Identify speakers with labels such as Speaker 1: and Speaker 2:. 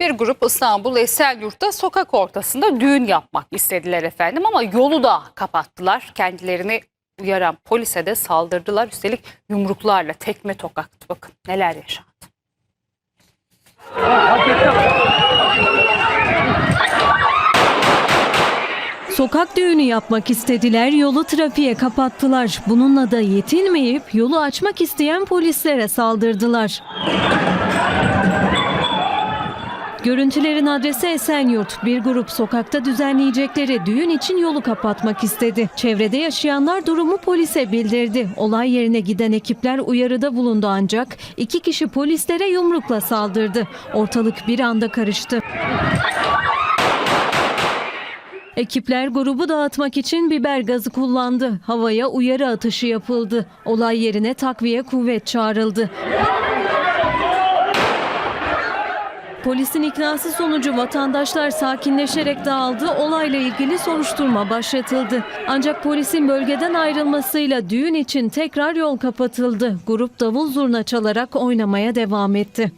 Speaker 1: Bir grup İstanbul Esenyurt'ta sokak ortasında düğün yapmak istediler efendim ama yolu da kapattılar. Kendilerini uyaran polise de saldırdılar. Üstelik yumruklarla tekme tokat. Bakın neler yaşandı.
Speaker 2: Sokak düğünü yapmak istediler, yolu trafiğe kapattılar. Bununla da yetinmeyip yolu açmak isteyen polislere saldırdılar. Görüntülerin adresi Esenyurt. Bir grup sokakta düzenleyecekleri düğün için yolu kapatmak istedi. Çevrede yaşayanlar durumu polise bildirdi. Olay yerine giden ekipler uyarıda bulundu ancak iki kişi polislere yumrukla saldırdı. Ortalık bir anda karıştı. Ekipler grubu dağıtmak için biber gazı kullandı. Havaya uyarı atışı yapıldı. Olay yerine takviye kuvvet çağrıldı. Polisin iknası sonucu vatandaşlar sakinleşerek dağıldı. Olayla ilgili soruşturma başlatıldı. Ancak polisin bölgeden ayrılmasıyla düğün için tekrar yol kapatıldı. Grup davul zurna çalarak oynamaya devam etti.